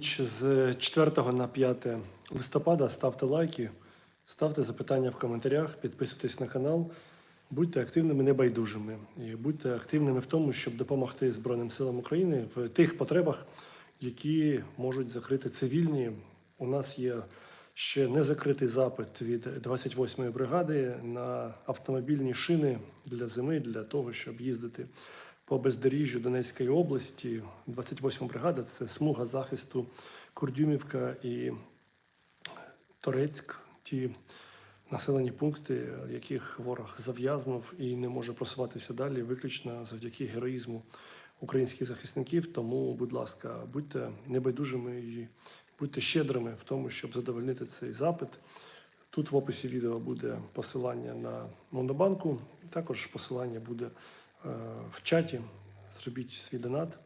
ніч з 4 на 5 листопада. Ставте лайки, ставте запитання в коментарях, підписуйтесь на канал, будьте активними, небайдужими і будьте активними в тому, щоб допомогти Збройним силам України в тих потребах, які можуть закрити цивільні. У нас є ще не закритий запит від 28-ї бригади на автомобільні шини для зими, для того, щоб їздити по бездоріжжю Донецької області. 28 бригада це смуга захисту Курдюмівка і Торецьк, ті населені пункти, яких ворог зав'язнув і не може просуватися далі, виключно завдяки героїзму українських захисників. Тому, будь ласка, будьте небайдужими і будьте щедрими в тому, щоб задовольнити цей запит. Тут в описі відео буде посилання на Монобанку, також посилання буде в чаті. Зробіть свій донат.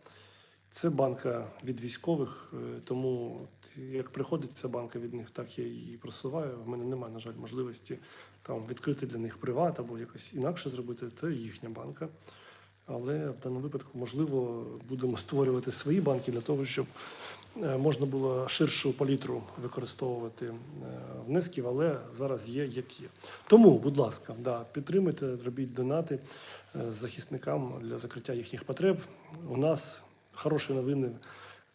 Це банка від військових, е, тому як приходить ця банка від них, так я її просуваю. В мене немає, на жаль, можливості там відкрити для них приват або якось інакше зробити. Це їхня банка. Але в даному випадку, можливо, будемо створювати свої банки для того, щоб е, можна було ширшу палітру використовувати е, внесків, але зараз є як є. Тому, будь ласка, да, підтримуйте, робіть донати е, захисникам для закриття їхніх потреб. У нас хороші новини.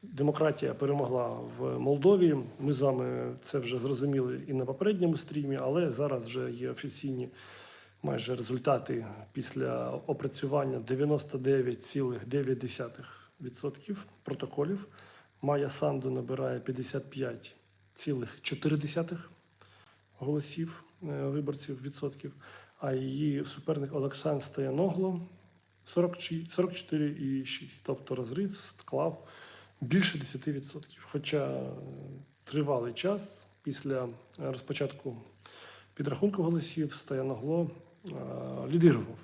Демократія перемогла в Молдові. Ми з вами це вже зрозуміли і на попередньому стрімі, але зараз вже є офіційні майже результати після опрацювання 99,9% протоколів. Майя Санду набирає 55,4% голосів е, виборців відсотків, а її суперник Олександр Стояногло 44,6%. Тобто розрив склав більше 10%. Хоча е, тривалий час після розпочатку підрахунку голосів Стояногло е, лідирував.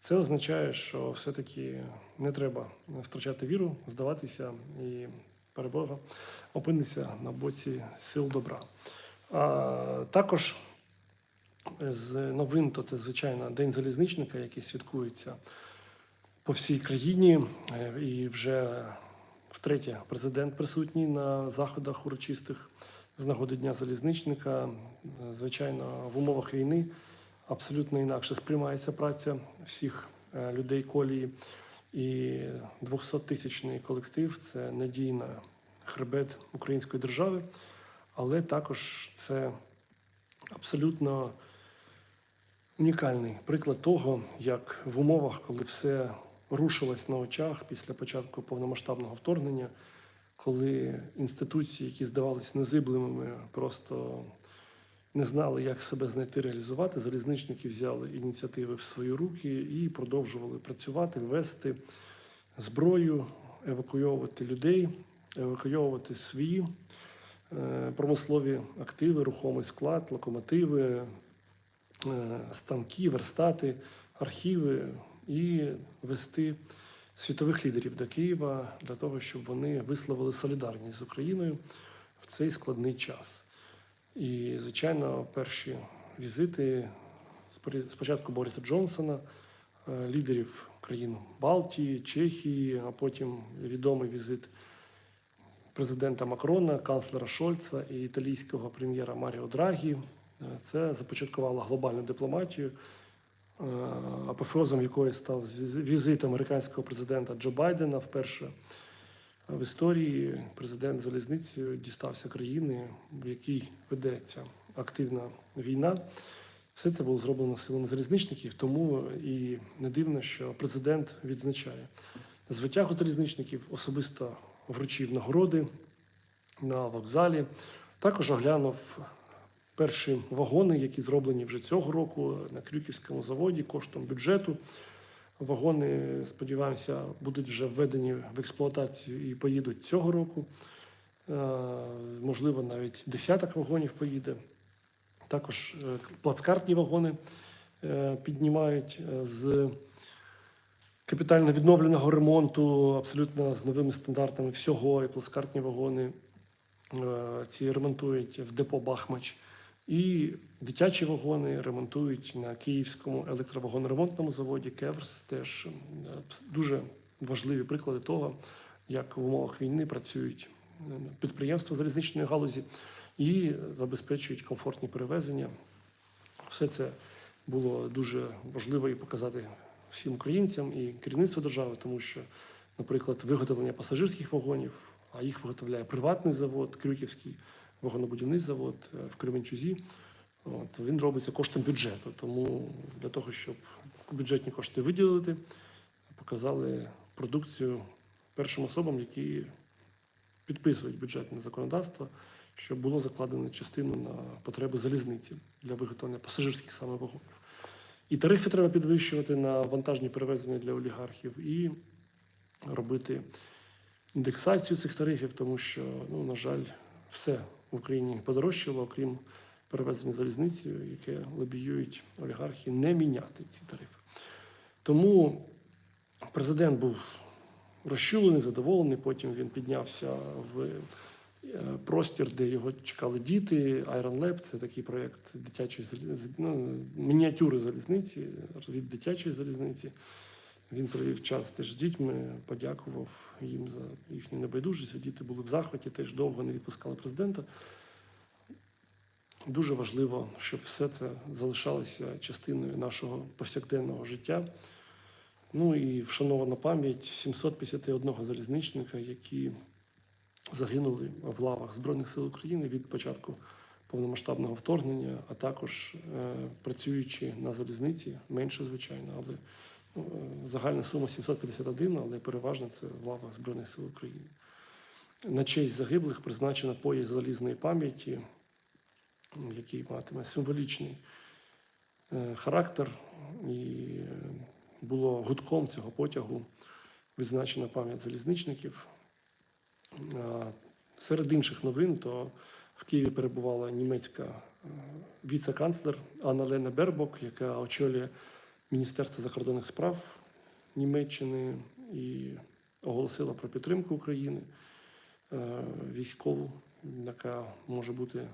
Це означає, що все-таки не треба втрачати віру, здаватися і перебога опинитися на боці сил добра. А, також з новин, то це звичайно День залізничника, який святкується по всій країні, Е, і вже втретє президент присутній на заходах урочистих з нагоди Дня залізничника. Е, Звичайно, в умовах війни абсолютно інакше сприймається праця всіх е, людей колії. І 200-тисячний колектив це надійна хребет української держави, але також це абсолютно унікальний приклад того, як в умовах, коли все рушилось на очах після початку повномасштабного вторгнення, коли інституції, які здавалися незиблемими, просто не знали, як себе знайти реалізувати, залізничники взяли ініціативи в свої руки і продовжували працювати, вести зброю, евакуйовувати людей, евакуйовувати свої е, промислові активи, рухомий склад, локомотиви, е, станки, верстати, архіви і вести світових лідерів до Києва для того, щоб вони висловили солідарність з Україною в цей складний час. І, звичайно, перші візити спочатку Бориса Джонсона, е, лідерів країн Балтії, Чехії, а потім відомий візит президента Макрона, канцлера Шольца і італійського прем'єра Маріо Драгі. Е, Це започаткувало глобальну дипломатію, е, апофеозом якої став віз- візит американського президента Джо Байдена вперше в історії президент залізницею дістався країни, в якій ведеться активна війна. Все це було зроблено силами залізничників, тому і не дивно, що президент відзначає звитягу залізничників, особисто вручив нагороди на вокзалі. Також оглянув перші вагони, які зроблені вже цього року на Крюківському заводі коштом бюджету. Вагони, сподіваємося, будуть вже введені в експлуатацію і поїдуть цього року. Е, Можливо, навіть десяток вагонів поїде. Також е, плацкартні вагони е, піднімають з капітально відновленого ремонту, абсолютно з новими стандартами всього. І плацкартні вагони ці ремонтують в депо Бахмач. І дитячі вагони ремонтують на Київському електровагоноремонтному заводі Кеверс. Теж е, дуже важливі приклади того, як в умовах війни працюють підприємства залізничної галузі і забезпечують комфортні перевезення. Все це було дуже важливо і показати всім українцям і керівництву держави, тому що, наприклад, виготовлення пасажирських вагонів, а їх виготовляє приватний завод, Крюківський вагонобудівний завод е, в Кременчузі. От, він робиться коштом бюджету. Тому для того, щоб бюджетні кошти виділити, показали продукцію першим особам, які підписують бюджетне законодавство, щоб було закладено частину на потреби залізниці для виготовлення пасажирських саме вагонів. І тарифи треба підвищувати на вантажні перевезення для олігархів, і робити індексацію цих тарифів, тому що, ну, на жаль, все в Україні подорожчало, окрім перевезення залізницею, яке лобіюють олігархи, не міняти ці тарифи. Тому президент був розчулений, задоволений. Потім він піднявся в е, простір, де його чекали діти. Iron Lab – це такий проєкт дитячої ну, мініатюри залізниці від дитячої залізниці. Він провів час теж з дітьми, подякував їм за їхню небайдужість. Діти були в захваті, теж довго не відпускали президента. Дуже важливо, щоб все це залишалося частиною нашого повсякденного життя. Ну і вшанована пам'ять 751 залізничника, які загинули в лавах Збройних сил України від початку повномасштабного вторгнення, а також е, працюючи на залізниці, менше, звичайно, але загальна сума 751, але переважно це в лавах Збройних сил України. На честь загиблих призначено пояс залізної пам'яті, який матиме символічний е, характер, і е, було гудком цього потягу відзначена пам'ять залізничників. Серед інших новин, то в Києві перебувала німецька е, віце-канцлер Анна Лена Бербок, яка очолює Міністерство закордонних справ Німеччини і оголосила про підтримку України е, військову, яка може бути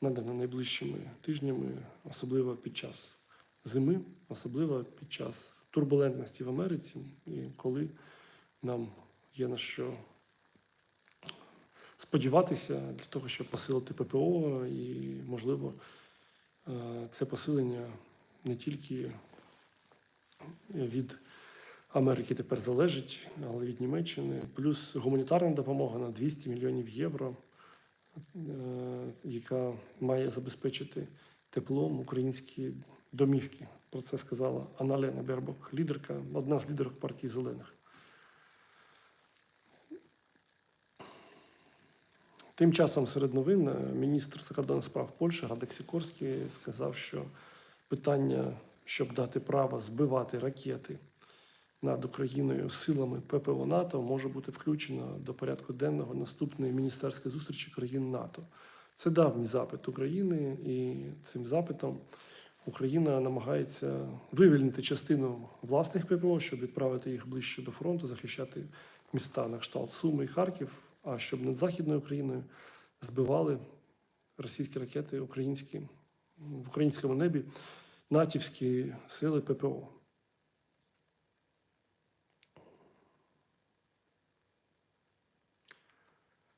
надана найближчими тижнями, особливо під час зими, особливо під час турбулентності в Америці, і коли нам є на що сподіватися для того, щоб посилити ППО, і, можливо, е, це посилення не тільки від Америки тепер залежить, але від Німеччини, плюс гуманітарна допомога на 200 мільйонів євро, е, яка має забезпечити теплом українські домівки. Про це сказала Анна Лена Бербок, лідерка, одна з лідерок партії зелених. Тим часом серед новин е, міністр закордонних справ Польщі Радек Сікорський сказав, що питання, щоб дати право збивати ракети над Україною силами ППО НАТО, може бути включено до порядку денного наступної міністерської зустрічі країн НАТО. Це давній запит України, і цим запитом Україна намагається вивільнити частину власних ППО, щоб відправити їх ближче до фронту, захищати міста на кшталт Суми і Харків, а щоб над Західною Україною збивали російські ракети українські в українському небі натівські сили ППО.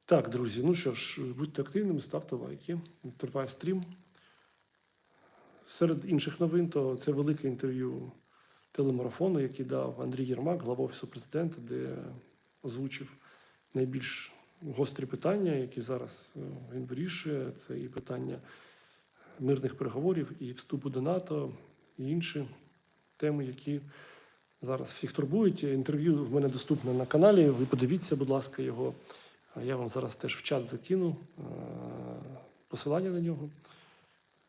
Так, друзі, ну що ж, будьте активними, ставте лайки. Триває стрім. Серед інших новин, то це велике інтерв'ю телемарафону, який дав Андрій Єрмак, глава Офісу президента, де озвучив найбільш гострі питання, які зараз е, він вирішує. Це і питання мирних переговорів, і вступу до НАТО, і інші теми, які зараз всіх турбують. Інтерв'ю в мене доступне на каналі. Ви подивіться, будь ласка, його. Я вам зараз теж в чат закину е, посилання на нього.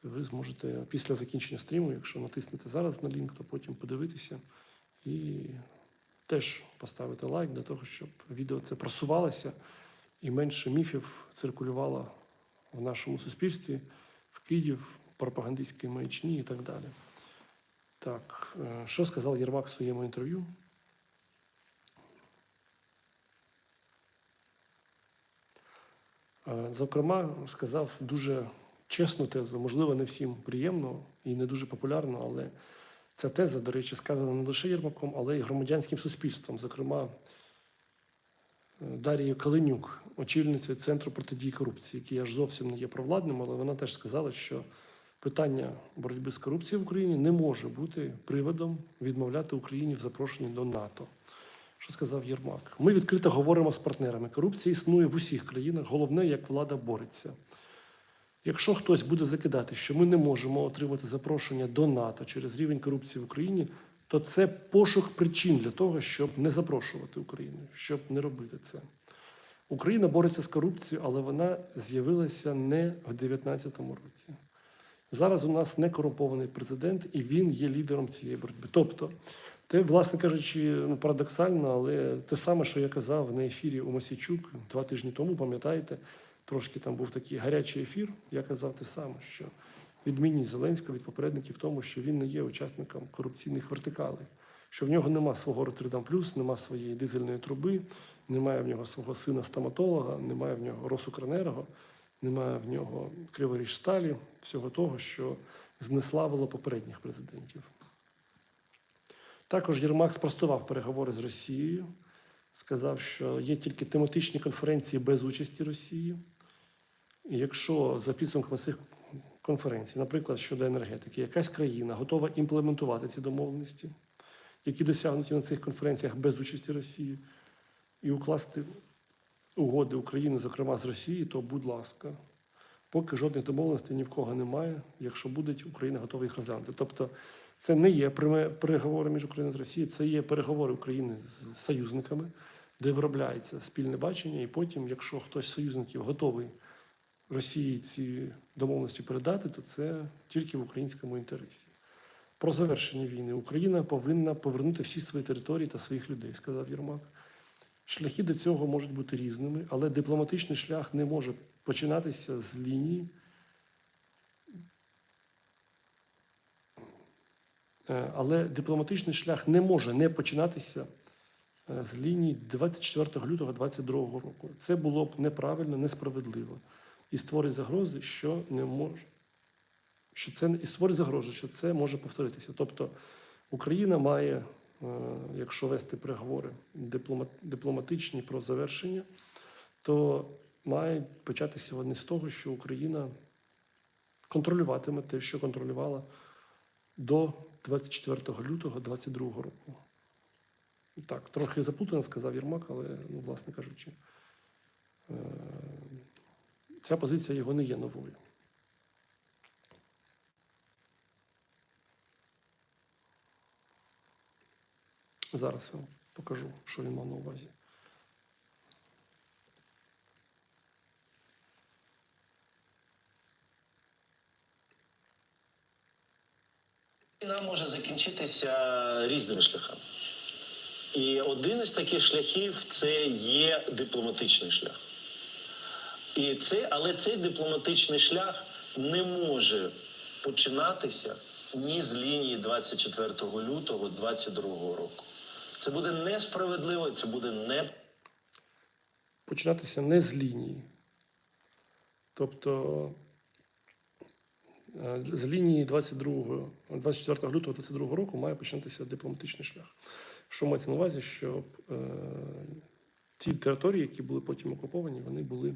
Ви зможете після закінчення стріму, якщо натиснете зараз на лінк, то потім подивитися і теж поставити лайк для того, щоб відео це просувалося і менше міфів циркулювало в нашому суспільстві, вкидів, пропагандистської маячні і так далі. Так, е, що сказав Єрмак в своєму інтерв'ю? Е, Зокрема, сказав дуже чесну тезу, можливо, не всім приємно і не дуже популярно, але ця теза, до речі, сказана не лише Єрмаком, але й громадянським суспільством. Зокрема, Дарією Калинюк, очільницею Центру протидії корупції, який аж зовсім не є провладним, але вона теж сказала, що питання боротьби з корупцією в Україні не може бути приводом відмовляти Україні в запрошенні до НАТО. Що сказав Єрмак? Ми відкрито говоримо з партнерами. Корупція існує в усіх країнах. Головне, як влада бореться. Якщо хтось буде закидати, що ми не можемо отримати запрошення до НАТО через рівень корупції в Україні, то це пошук причин для того, щоб не запрошувати Україну, щоб не робити це. Україна бореться з корупцією, але вона з'явилася не в 2019 році. Зараз у нас не корумпований президент, і він є лідером цієї боротьби. Тобто, те, власне кажучи, ну, парадоксально, але те саме, що я казав на ефірі у Масійчук два тижні тому, пам'ятаєте, трошки там був такий гарячий ефір. Я казав те саме, що відмінність Зеленського від попередників в тому, що він не є учасником корупційних вертикалей, що в нього нема свого Роттердам Плюс, нема своєї дизельної труби, немає в нього свого сина стоматолога, немає в нього Росукренерго, немає в нього Криворіжсталі, всього того, що знеславило попередніх президентів. Також Єрмак спростував переговори з Росією, сказав, що є тільки тематичні конференції без участі Росії. І якщо за підсумками цих конференцій, наприклад, щодо енергетики, якась країна готова імплементувати ці домовленості, які досягнуті на цих конференціях без участі Росії, і укласти угоди України, зокрема з Росією, то будь ласка, поки жодних домовленостей ні в кого немає, якщо будуть, Україна готова їх розглянути. Тобто це не є переговори між Україною та Росією, це є переговори України з союзниками, де виробляється спільне бачення, і потім, якщо хтось з союзників готовий Росії ці домовленості передати, то це тільки в українському інтересі. Про завершення війни Україна повинна повернути всі свої території та своїх людей, сказав Єрмак. Шляхи до цього можуть бути різними, але дипломатичний шлях не може починатися з лінії. Е, Але дипломатичний шлях не може не починатися е, з лінії 24 лютого 2022 року. Це було б неправильно, несправедливо і створить загрози, що не може, що це і створить загрози, що це може повторитися. Тобто Україна має, е, якщо вести переговори дипломатичні про завершення, то має початися вони з того, що Україна контролюватиме те, що контролювала до 24 лютого 2022 року. Так, трохи заплутано сказав Єрмак, але, ну, власне кажучи, е, ця позиція його не є новою. Зараз я вам покажу, що він мав на увазі. Війна може закінчитися різними шляхами. І один із таких шляхів це є дипломатичний шлях. І це, але цей дипломатичний шлях не може починатися ні з лінії 24 лютого 2022 року. Це буде несправедливо, це буде не починатися не з лінії. Тобто е, з лінії 22, 24 лютого 22 року має починатися дипломатичний шлях. Що мається на увазі, щоб е, ті території, які були потім окуповані, вони були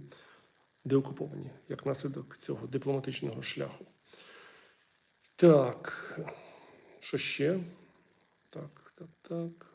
деокуповані як наслідок цього дипломатичного шляху. Так, що ще? Так, так, так.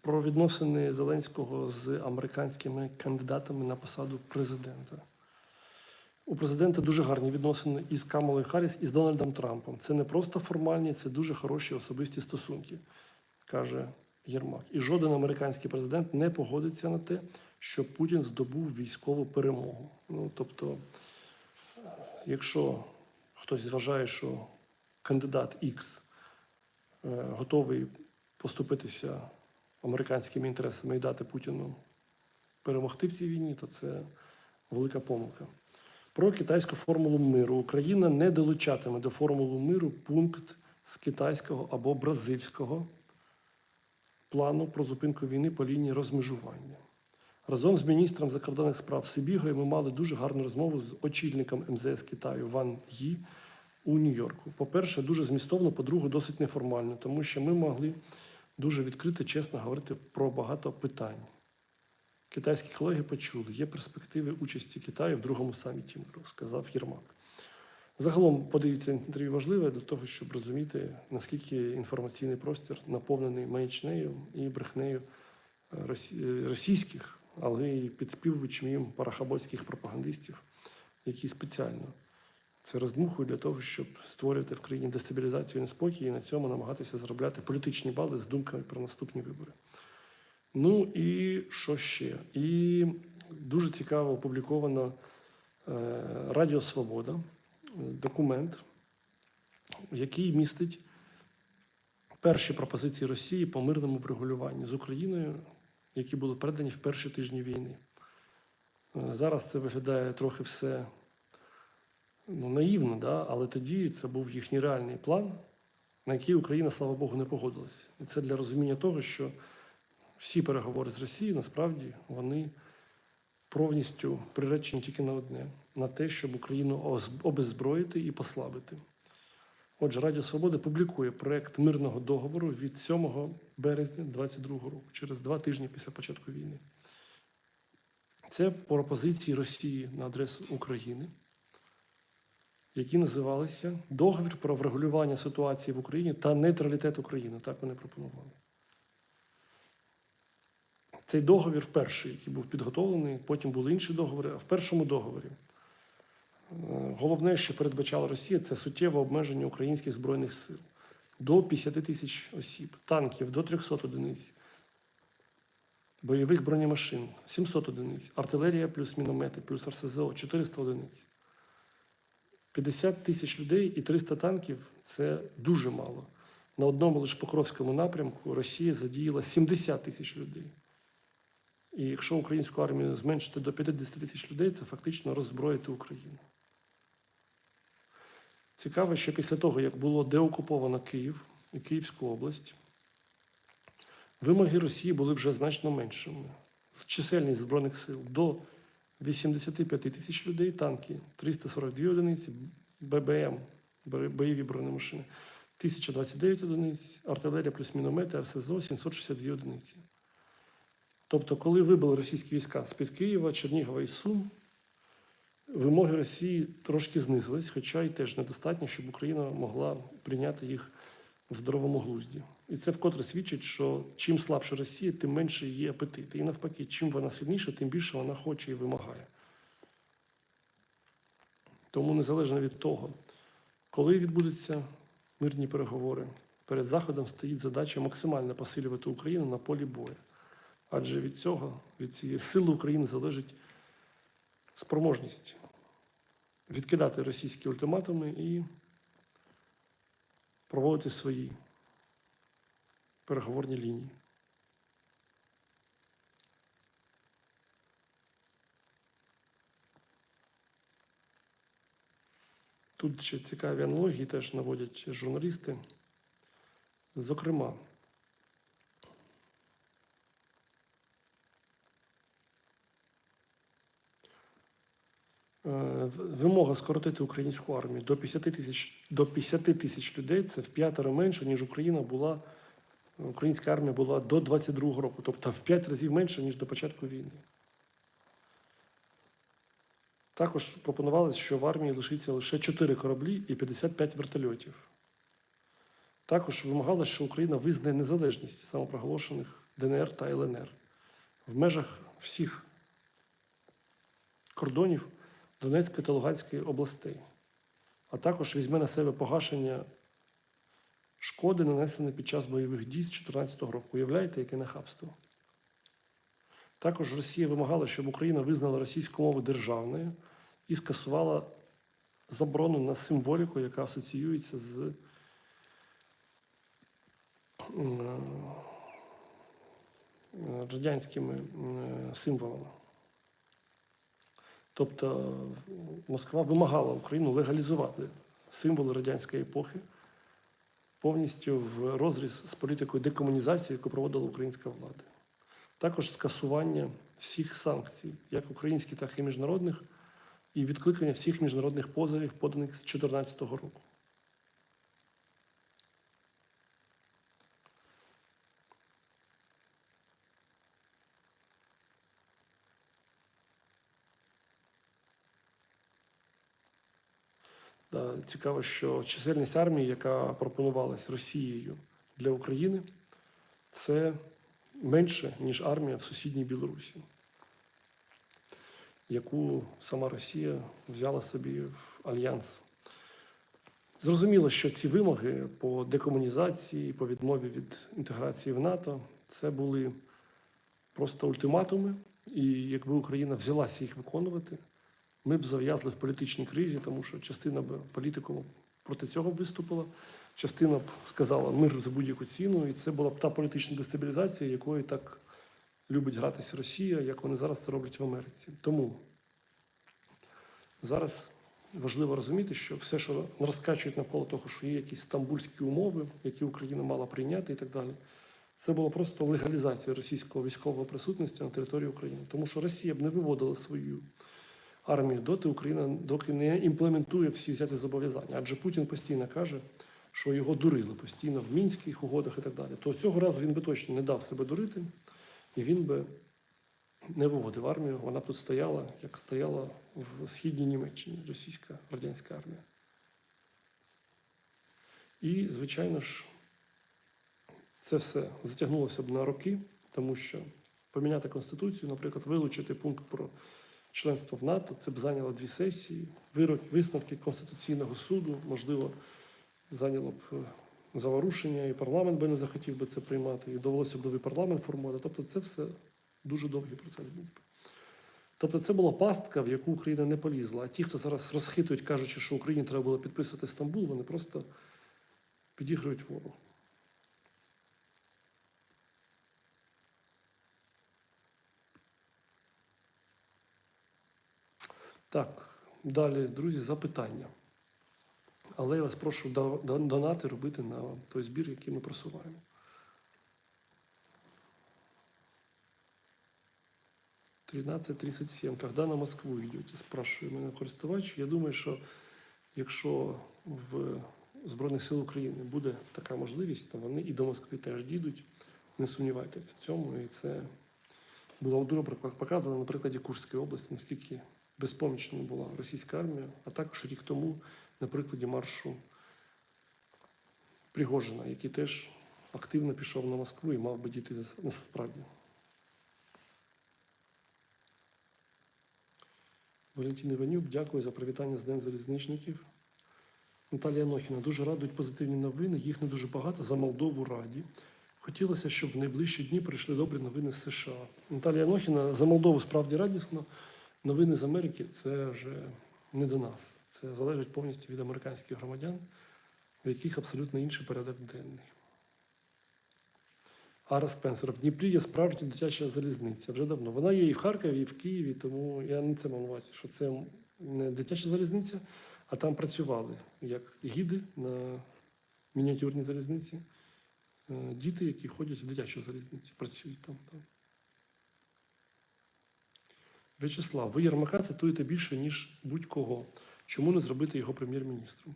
Про відносини Зеленського з американськими кандидатами на посаду президента. У президента дуже гарні відносини із Камалою Харріс і з Дональдом Трампом. Це не просто формальні, це дуже хороші особисті стосунки, каже Єрмак. І жоден американський президент не погодиться на те, що Путін здобув військову перемогу. Ну тобто, е, якщо хтось вважає, що кандидат X е, готовий поступитися американськими інтересами і дати Путіну перемогти в цій війні, то це велика помилка. Про китайську формулу миру Україна не долучатиме до формули миру пункт з китайського або бразильського плану про зупинку війни по лінії розмежування. Разом з міністром закордонних справ Сибігою ми мали дуже гарну розмову з очільником МЗС Китаю Ван Ї у Нью-Йорку. По-перше, дуже змістовно, по-друге, досить неформально, тому що ми могли дуже відкрито, чесно говорити про багато питань. Китайські колеги почули, є перспективи участі Китаю в другому саміті миру, сказав Єрмак. Загалом подивіться інтерв'ю важливе для того, щоб розуміти, наскільки інформаційний простір наповнений маячнею і брехнею е, е, російських, але й підспівувачем парахабольських пропагандистів, які спеціально це роздмухують для того, щоб створювати в країні дестабілізацію і неспокій, і на цьому намагатися заробляти політичні бали з думками про наступні вибори. Ну і що ще? І дуже цікаво опубліковано е, Радіо Свобода, е, документ, який містить перші пропозиції Росії по мирному врегулюванні з Україною, які були передані в перші тижні війни. Е, Зараз це виглядає трохи все ну, наївно, да? але тоді це був їхній реальний план, на який Україна, слава Богу, не погодилась. І це для розуміння того, що всі переговори з Росією насправді вони повністю приречені тільки на одне: на те, щоб Україну обеззброїти і послабити. Отже, Радіо Свобода публікує проект мирного договору від 7 березня 2022 року, через два тижні після початку війни. Це пропозиції Росії на адресу України, які називалися Договір про врегулювання ситуації в Україні та нейтралітет України. Так вони пропонували. Цей договір перший, який був підготовлений, потім були інші договори. А в першому договорі е, головне, що передбачала Росія, це суттєве обмеження українських збройних сил до 50 тисяч осіб, танків до 300 одиниць, бойових бронемашин 700 одиниць, артилерія плюс міномети, плюс РСЗО 400 одиниць. 50 тисяч людей і 300 танків це дуже мало. На одному лише Покровському напрямку Росія задіяла 70 тисяч людей. І якщо українську армію зменшити до 50 тисяч людей, це фактично роззброїти Україну. Цікаво, що після того, як було деокуповано Київ і Київську область, вимоги Росії були вже значно меншими. Чисельність Збройних сил до 85 тисяч людей, танки 342 одиниці, ББМ, бойові бронемашини 1029 одиниць, артилерія плюс міномети, РСЗО 762 одиниці. Тобто, коли вибили російські війська з-під Києва, Чернігова і Сум, вимоги Росії трошки знизились, хоча й теж недостатньо, щоб Україна могла прийняти їх в здоровому глузді. І це вкотре свідчить, що чим слабша Росія, тим менше її апетит. І навпаки, чим вона сильніша, тим більше вона хоче і вимагає. Тому незалежно від того, коли відбудуться мирні переговори, перед Заходом стоїть задача максимально посилювати Україну на полі бою. Адже від цього, від цієї сили України залежить спроможність відкидати російські ультиматуми і проводити свої переговорні лінії. Тут ще цікаві аналогії теж наводять журналісти. Зокрема, Е, Вимога скоротити українську армію до 50 тисяч до 50 тисяч людей це в п'ятеро менше, ніж Україна була. Українська армія була до 22-го року, тобто в 5 разів менше, ніж до початку війни. Також пропонувалось, що в армії лишиться лише 4 кораблі і 55 вертольотів. Також вимагалось, що Україна визнає незалежність самопроголошених ДНР та ЛНР в межах всіх кордонів Донецької та Луганської областей, а також візьме на себе погашення шкоди, нанесеної під час бойових дій з 2014 року. Уявляєте, яке нахабство? Також Росія вимагала, щоб Україна визнала російську мову державною і скасувала заборону на символіку, яка асоціюється з е, радянськими символами. Тобто Москва вимагала Україну легалізувати символи радянської епохи повністю в розріз з політикою декомунізації, яку проводила українська влада. Також скасування всіх санкцій, як українських, так і міжнародних, і відкликання всіх міжнародних позовів, поданих з 2014 року. Цікаво, що чисельність армії, яка пропонувалась Росією для України, це менше, ніж армія в сусідній Білорусі, яку сама Росія взяла собі в альянс. Зрозуміло, що ці вимоги по декомунізації, по відмові від інтеграції в НАТО, це були просто ультиматуми, і якби Україна взялася їх виконувати, ми б зав'язли в політичній кризі, тому що частина б політикуму проти цього б виступила, частина б сказала мир за будь-яку ціну, і це була б та політична дестабілізація, якою так любить гратися Росія, як вони зараз це роблять в Америці. Тому зараз важливо розуміти, що все, що розкачують навколо того, що є якісь стамбульські умови, які Україна мала прийняти і так далі. Це була просто легалізація російського військового присутності на території України, тому що Росія б не виводила свою армію доти Україна доки не імплементує всі взяті зобов'язання. Адже Путін постійно каже, що його дурили постійно в мінських угодах і так далі. То цього разу він би точно не дав себе дурити, і він би не виводив армію. Вона б тут стояла, як стояла в східній Німеччині російська радянська армія. І, звичайно ж, це все затягнулося б на роки, тому що поміняти конституцію, наприклад, вилучити пункт про членство в НАТО, це б зайняло дві сесії, вирок, висновки Конституційного суду, можливо, зайняло б е, заворушення, і парламент би не захотів би це приймати, і довелося б новий парламент формувати. Тобто, це все дуже довгий процес був. би. Тобто, це була пастка, в яку Україна не полізла. А ті, хто зараз розхитують, кажучи, що Україні треба було підписувати Стамбул, вони просто підігрують ворогу. Так, далі, друзі, запитання. Але я вас прошу до- до- донати робити на той збір, який ми просуваємо. Тринадцять тридцать сім. Когда на Москву йдете? Спрашує мене користувач. Я думаю, що якщо в Збройних сил України буде така можливість, то вони і до Москви теж дійдуть. Не сумнівайтеся в цьому. І це було дуже показано на прикладі Курської області, наскільки безпомічною була російська армія, а також рік тому на прикладі маршу Пригожина, який теж активно пішов на Москву і мав би дійти насправді. Валентин Іванюк, дякую за привітання з Днем залізничників. Наталія Нохіна, дуже радують позитивні новини. Їх не дуже багато за Молдову раді. Хотілося, щоб в найближчі дні прийшли добрі новини з США. Наталія Нохіна за Молдову справді радісно. Новини з Америки це вже не до нас. Це залежить повністю від американських громадян, в яких абсолютно інший порядок денний. Ара Спенсер. В Дніпрі є справжня дитяча залізниця. Вже давно. Вона є і в Харкові, і в Києві, тому я не це мав увазі, що це не дитяча залізниця, а там працювали як гіди на мініатюрній залізниці. Е, Діти, які ходять в дитячу залізницю, працюють там. там. В'ячеслав, ви Єрмака цитуєте більше, ніж будь-кого. Чому не зробити його прем'єр-міністром?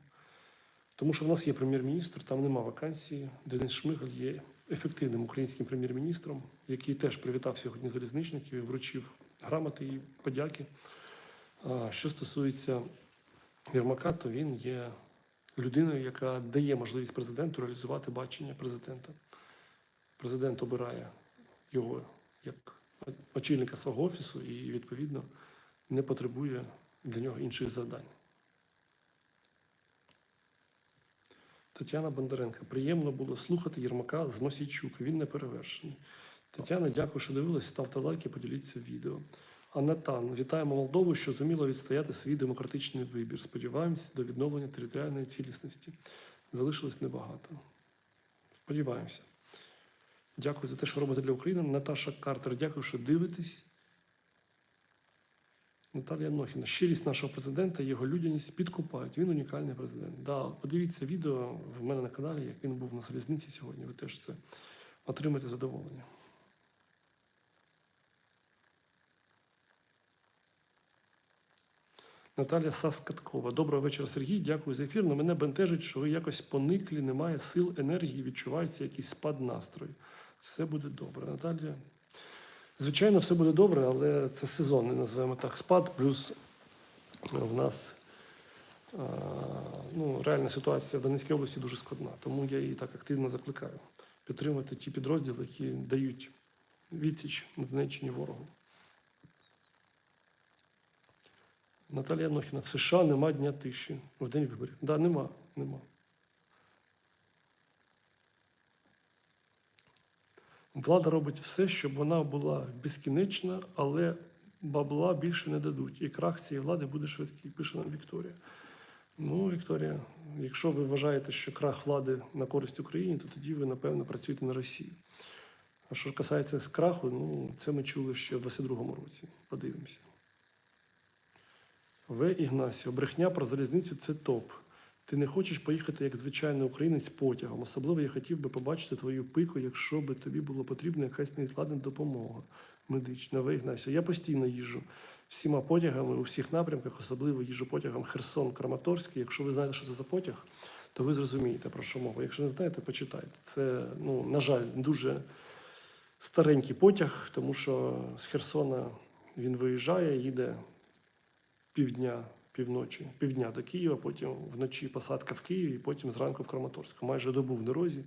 Тому що в нас є прем'єр-міністр, там нема вакансії. Денис Шмигаль є ефективним українським прем'єр-міністром, який теж привітав сьогодні залізничників і вручив грамоти і подяки. Що стосується Єрмака, то він є людиною, яка дає можливість президенту реалізувати бачення президента. Президент обирає його як очільника свого офісу і, відповідно, не потребує для нього інших завдань. Тетяна Бондаренко. Приємно було слухати Єрмака з Мосійчук. Він не перевершений. Тетяна, дякую, що дивились. Ставте лайки, поділіться відео. А Натан, вітаємо Молдову, що зуміла відстояти свій демократичний вибір. Сподіваємось до відновлення територіальної цілісності. Залишилось небагато. Сподіваємося. Дякую за те, що робите для України. Наташа Картер, дякую, що дивитесь. Наталія Нохіна. Щирість нашого президента, його людяність підкупають. Він унікальний президент. Да, подивіться відео в мене на каналі, як він був на залізниці сьогодні. Ви теж це отримаєте задоволення. Наталя Саскаткова. Доброго вечора, Сергій. Дякую за ефір. Но мене бентежить, що ви якось пониклі, немає сил, енергії, відчувається якийсь спад настрою. Все буде добре. Наталія. Звичайно, все буде добре, але це сезонний, називаємо так, спад. Плюс е, в нас а, ну, реальна ситуація в Донецькій області дуже складна. Тому я її так активно закликаю підтримувати ті підрозділи, які дають відсіч на Донеччині ворогу. Наталія Нохіна, в США нема дня тиші в день виборів. Так, да, нема, нема. Влада робить все, щоб вона була безкінечна, але бабла більше не дадуть. І крах цієї влади буде швидкий, пише нам Вікторія. Ну, Вікторія, якщо ви вважаєте, що крах влади на користь Україні, то тоді ви, напевно, працюєте на Росії. А що ж касається краху, ну, це ми чули ще в 22-му році. Подивимося. В. Ігнасіо, брехня про залізницю це топ. Ти не хочеш поїхати як звичайний українець потягом. Особливо я хотів би побачити твою пику, якщо би тобі було потрібна якась невідкладна допомога медична. В. Ігнасіо, я постійно їжджу всіма потягами у всіх напрямках, особливо їжджу потягом Херсон, Краматорський. Якщо ви знаєте, що це за потяг, то ви зрозумієте про що мова. Якщо не знаєте, почитайте. Це, ну, на жаль, дуже старенький потяг, тому що з Херсона він виїжджає, їде півдня, півночі, півдня до Києва, потім вночі посадка в Києві, і потім зранку в Краматорську. Майже добу в дорозі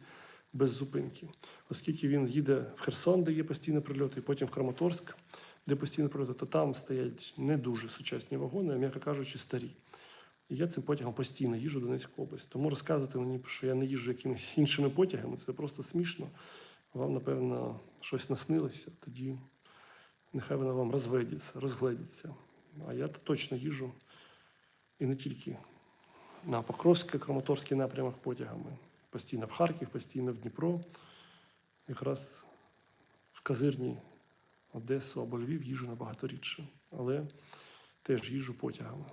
без зупинки. Оскільки він їде в Херсон, де є постійні прильоти, і потім в Краматорськ, де постійні прильоти, то там стоять не дуже сучасні вагони, а м'яко кажучи, старі. І я цим потягом постійно їжджу в Донецьку область. Тому розказувати мені, що я не їжджу якимись іншими потягами, це просто смішно. Вам, напевно, щось наснилося, тоді нехай вона вам розведеться, розгледіться. А я то точно їжджу і не тільки на Покровський, Краматорський напрямок потягами. Постійно в Харків, постійно в Дніпро. Якраз в Казирні, Одесу або Львів їжу набагато рідше. Але теж їжу потягами.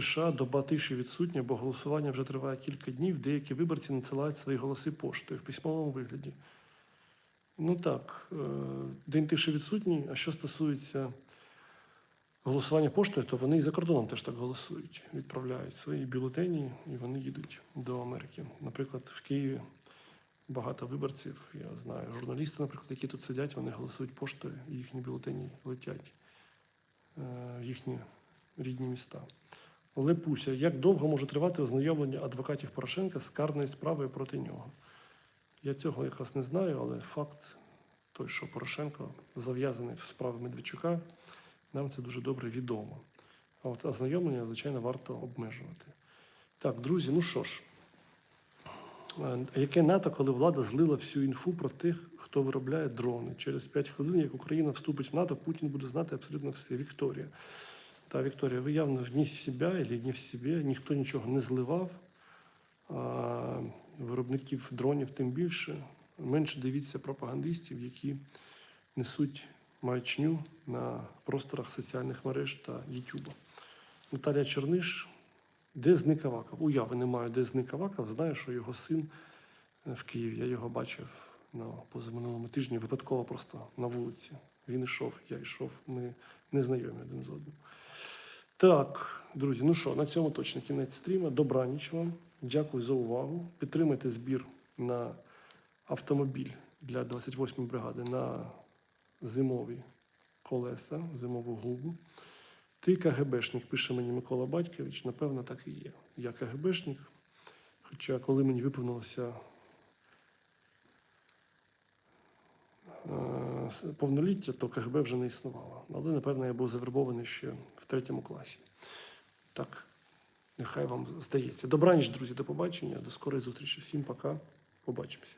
США доба тиші відсутня, бо голосування вже триває кілька днів. Деякі виборці надсилають свої голоси поштою в письмовому вигляді. Ну так, е, день тиші відсутній. А що стосується голосування поштою, то вони і за кордоном теж так голосують, відправляють свої бюлетені і вони їдуть до Америки. Наприклад, в Києві багато виборців, я знаю, журналісти, наприклад, які тут сидять, вони голосують поштою, і їхні бюлетені летять е, в їхні рідні міста. Лепуся, як довго може тривати ознайомлення адвокатів Порошенка з карною справою проти нього? Я цього якраз не знаю, але факт той, що Порошенко зав'язаний в справи Медведчука, нам це дуже добре відомо. А от ознайомлення, звичайно, варто обмежувати. Так, друзі, ну що ж, е, яке НАТО, коли влада злила всю інфу про тих, хто виробляє дрони? Через 5 хвилин, як Україна вступить в НАТО, Путін буде знати абсолютно все. Вікторія. Та, Вікторія, ви явно вне себе або не в себе, ніхто нічого не зливав. А виробників дронів тим більше. Менше дивіться пропагандистів, які несуть маячню на просторах соціальних мереж та Ютуба. Наталія Черниш, де зник Аваков? Уяви немає, де зник Аваков. Знаю, що його син е, в Києві. Я його бачив на позаминулому тижні, випадково просто на вулиці. Він йшов, я йшов, ми не знайомі один з одним. Так, друзі, ну що, на цьому точно кінець стріма. Добраніч вам. Дякую за увагу. Підтримайте збір на автомобіль для 28-ї бригади на зимові колеса, зимову губу. Ти КГБшник, пише мені Микола Батькович. Напевно, так і є. Я КГБшник. Хоча, коли мені виповнилося е, повноліття, то КГБ вже не існувало. Але, напевно, я був завербований ще в третьому класі. Так, нехай вам здається. Добраніч, друзі, до побачення. До скорої зустрічі. Всім пока. Побачимося.